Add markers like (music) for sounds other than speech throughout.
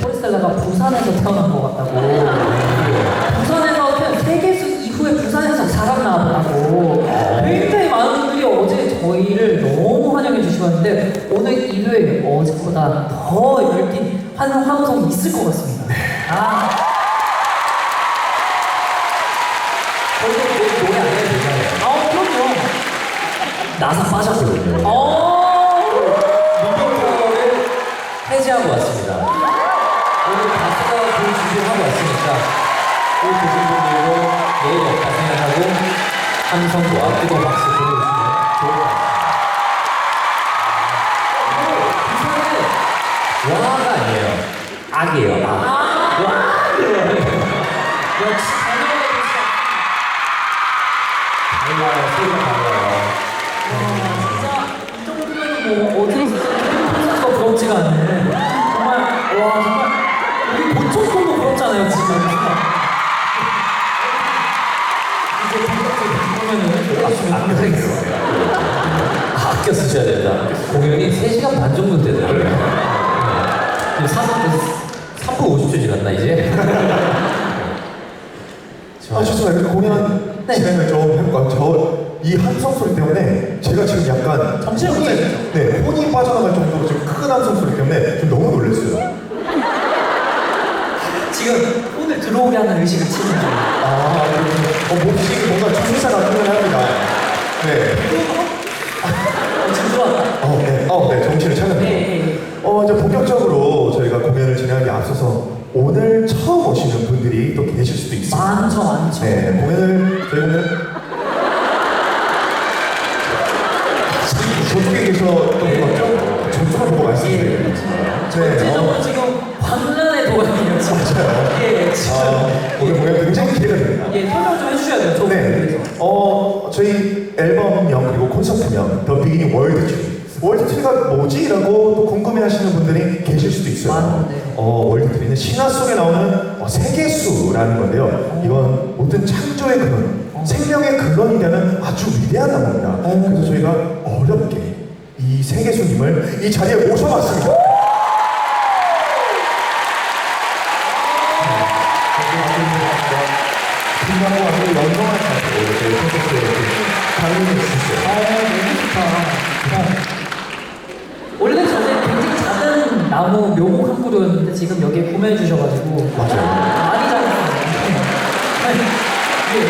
포레스텔라가 부산에서 태어난 것 같다고. 부산에서 세계수 이후에 부산에서 자라 나왔다고. 굉장히 많은 분들이 어제 저희를 너무 환영해 주시었는데 오늘 일요일 어제보다 더 열띤 환호성이 있을 것 같습니다. 아, 저희도 그 노래 안 해도 되잖아요. 아 그럼요. 나사 빠졌거든요. 어. 리포터를 해제하고 왔습니다. 준비하고 왔으니까 그 계신 분들도 내일 없다 생각하고 함성과 뜨거운 박수 보내주시면 좋을 것 같습니다. 부산은 와가 아니에요. 악이에요. 악. 쓰셔야 된다. 공연이 3시간 반 정도 되더라고요. 네. 3, 3분 50초 지났나, 이제? 아 죄송해요. 공연 네. 진행을 좀 해볼까요? 저이 함성 소리 때문에 제가 지금 약간 혼이- 차리죠? 네, 혼이 빠져나갈 정도로 지금 큰 함성 소리 때문에 좀 너무 놀랐어요. 지금 오늘 들어오게 하는 의식을 치는 중 아, 이렇게 어, 몹시 뭔가 정사 같기는 합니다. 네. 정신을 네, 차렸네요. 네, 어, 이제 본격적으로 저희가 공연을 진행하기 앞서서 오늘 처음 오시는 분들이 또 계실 수도 네. 있습니다. 많죠 많죠 네, 공연을 저희 공연 저쪽에 계셨던 것 같죠? 저쪽을 보고 예, 말씀드려요. 그렇죠. 네, 전체적으로 지금 광란의 도가니에요 지금 예, 지금 아, 오늘 공연 굉장히 기대가 됩니다. 예, 설명 좀 해주셔야 돼요 저 네, 어 저희 앨범명 그리고 콘서트명 더 비기닝 월드 트리. 월드 트리가 뭐지? 라고 또 궁금해하시는 분들이 계실 수도 있어요. 맞는데. 어 월드 트리는 신화 속에 나오는 어, 세계수라는 건데요. 이건 모든 창조의 근원, 생명의 근원이 되는 아주 위대한 나무입니다. 그래서 저희가 어렵게 이 세계수님을 이 자리에 모셔봤습니다. 빛나고 아주 영광한 상태로 저희 이렇게 강의해 주셨어요. 아, 너무 좋다. 나무 묘목 한 그루였는데 지금 여기에 구매해 주셔가지고 맞아요. 많이 작았어요. 예, 예.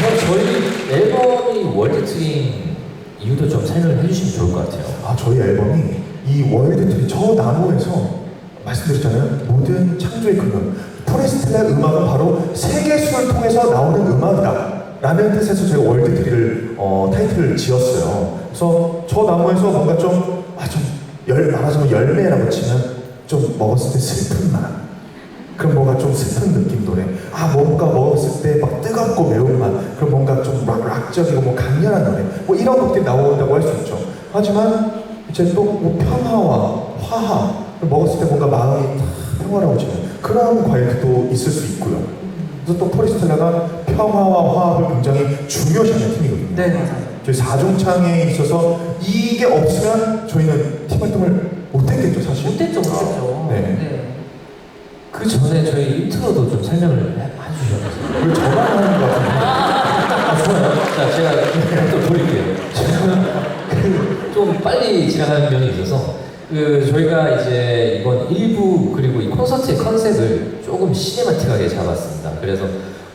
그럼 저희 앨범이 월드 트윈 이유도 좀 설명을 해주시면 좋을 것 같아요. 아 저희 앨범이 이 월드 트리 저 나무에서 말씀드렸잖아요 모든 창조의 근원 포레스텔라의 음악은 바로 세계수를 통해서 나오는 음악이다 라는 뜻에서 제가 월드 트리를 어, 타이틀을 지었어요 그래서 저 나무에서 뭔가 좀 아 좀 열 말하자면 열매라고 치면 좀 먹었을 때 슬픈 맛. 그럼 뭔가 좀 슬픈 느낌 노래. 아 뭔가 먹었을 때 막 뜨겁고 매운 맛. 그럼 뭔가 좀 락, 락적이고 뭐 강렬한 노래. 뭐 이런 곡들이 나온다고 할 수 있죠. 하지만 이제 또뭐 평화와 화합 먹었을 때 뭔가 마음이 탁 평화로워지는 그런 과일도 있을 수 있고요. 그래서 또 포리스텔라가 평화와 화합을 굉장히 중요시하는 팀이거든요. 네, 맞아요. 저희 사중창에 있어서 이게 없으면 저희는 팀 활동을 못했겠죠 사실 못했죠, 못했죠. 네. 네. 그 전에 저희 인트로도 좀 설명을 해- 해주셔서. 왜 저만 하는 것 같은데 아, 좋아요. 자, 제가 또 돌릴게요. 지금 좀 빨리 지나가는 면이 있어서 그 저희가 이제 이번 1부 그리고 이 콘서트의 컨셉을 조금 시네마틱하게 잡았습니다. 그래서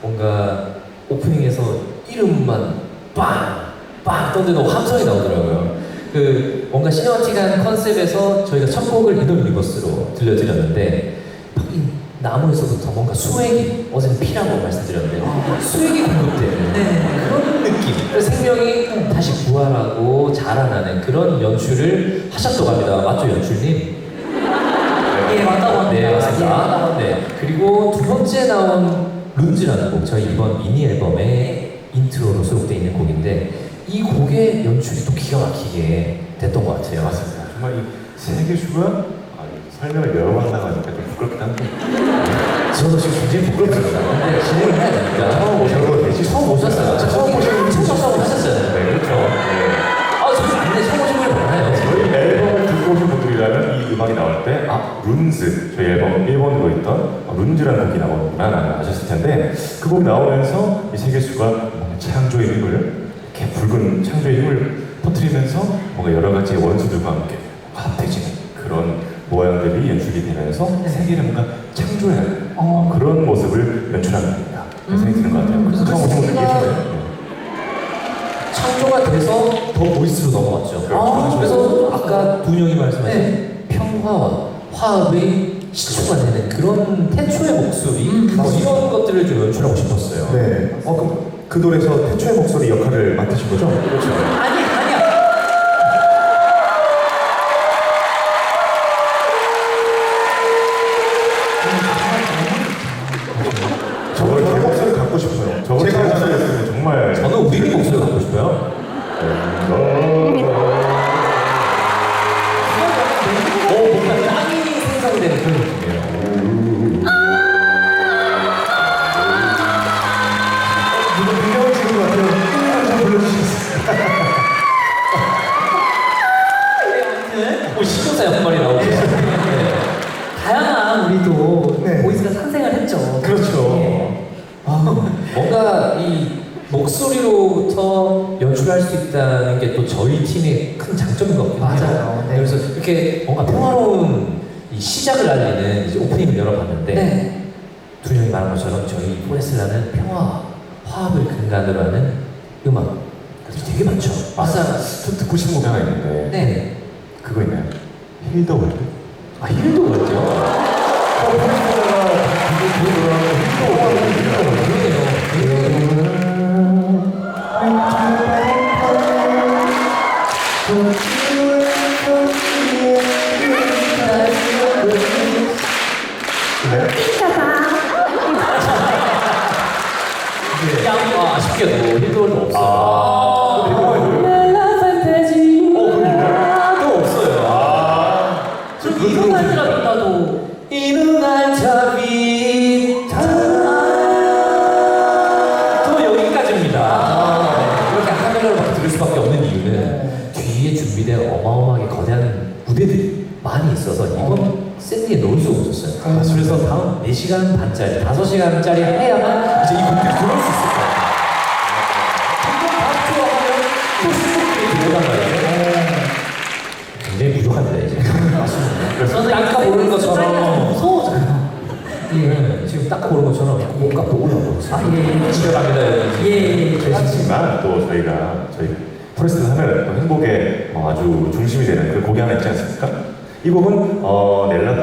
뭔가 오프닝에서 이름만 빵! 빵! 던지고 함성이 나오더라고요. 그 뭔가 시네마틱한 컨셉에서 저희가 첫 곡을 이돌 리버스로 들려드렸는데 이 나무에서부터 뭔가 수액이 어제는 피라고 말씀드렸는데 수액이 공급되는 네. 그런 느낌 생명이 다시 부활하고 자라나는 그런 연출을 하셨다고 합니다 맞죠 연출님? 예, 맞다고 합니다. 네 예, 맞습니다. 네 그리고 두 번째 나온 룬즈라는 곡 저희 이번 미니 앨범의 인트로로 수록되어 있는 곡인데 이 곡의 연출이 또 기가 막히게 됐던 것 같아요 맞습니다. 정말 이 세계수가 아, 설명을 여러 번 나가니까 좀 부끄럽긴 한데 (laughs) 저도 지금 굉장히 부끄럽습니다 근데 진행을 해야 되니까 처음 오셔도 되지. 처음 오셨어요 처음 오시는 분이 처음 하셨잖아요 네, 그렇죠. 네. 아, 저. 처음 오신 분 많아요. 저희 앨범을 듣고 오신 분들이라면 이 음악이 나올 때 아, 아, 룬즈 저희 앨범 1번으로 있던 어, 룬즈라는 곡이 나오는구나 라는 아셨을 텐데 그 곡이 나오면서 이 세계수가 창조의 힘을 이렇게 붉은 창조의 힘을 터뜨리면서 뭔가 여러 가지 원수들과 함께 합해지는 그런 모양들이 연출이 되면서 세계를 뭔가 창조하는 어. 그런 모습을 연출하는 겁니다. 그런 생각이 드는 것 같아요. 그래서 처음 분들 세계가- 계시나요? 창조가 돼서 더 보이스로 넘어갔죠. 아, 그래서 아까 두 형이 말씀하신 네. 평화와 화합의 시초가 되는 그런 태초의 목소리 음, 뭐. 이런 것들을 좀 연출하고 싶었어요. 네. 어, 그럼 그 노래에서 태초의 목소리 역할을 맡으신 거죠? 그렇죠. 아니 아니야. 저걸 제 목소리 갖고 싶어요. 저걸 제가 제가 목소리 목소리였으면 정말 저는 우리 목소리 갖고 싶어요. 오, 뭔가 짱이 생성되는 그런 느낌이에요. 우리도 네. 보이스가 상생을 했죠. 그렇죠. 예. 아, 뭔가 이 목소리로부터 연출할 수 있다는 게 또 저희 팀의 큰 장점인 것 같긴 해요. 맞아요. 네. 그래서 이렇게 뭔가 평화로운 이 시작을 알리는 이제 오프닝을 열어봤는데 네. 두 형이 말한 것처럼 저희 포레스라는 평화와 화합을 근간으로 하는 음악 그것이 되게 많죠. 맞아요. 좀 듣고 싶은 곡 하나 있는데 네. 그거 있나요? 힐더 월드? 아 힐도 그렇죠. 네. 아, 아쉽게도 힐도도 없어요. 아, 무대들이 많이 있어서 이번 샌디에 넣을 수가 없었어요. 그래서 다음 4시간 반짜리, 5시간짜리 해야만 이제 이 곡들이 들어올 수 있을. 굉장히 부족합니다, 이제. 저는 닦아 보는 것처럼 무서워져요. 예, 지금 딱 보는 것처럼 몸값도 올라오고 있어요. 아, 예, 예. 갑니다. 여러분. 예, 예. 하지만 또 저희가 저희 포레스트 하면 또 행복의 어, 아주 중심이 되는 그 곡이 하나 있지 않습니까? 이 곡은 어, 넬라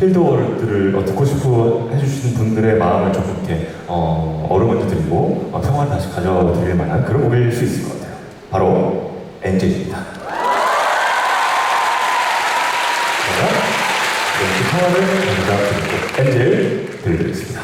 힐드월드를 어, 듣고 싶어 해주시는 분들의 마음을 조금 이렇게 어, 어루만져 드리고 어, 평화를 다시 가져드릴 만한 그런 곡일 수 있을 것 같아요. 바로 엔젤입니다. 그 평화를 가져다 드리고 엔젤 들려드리겠습니다.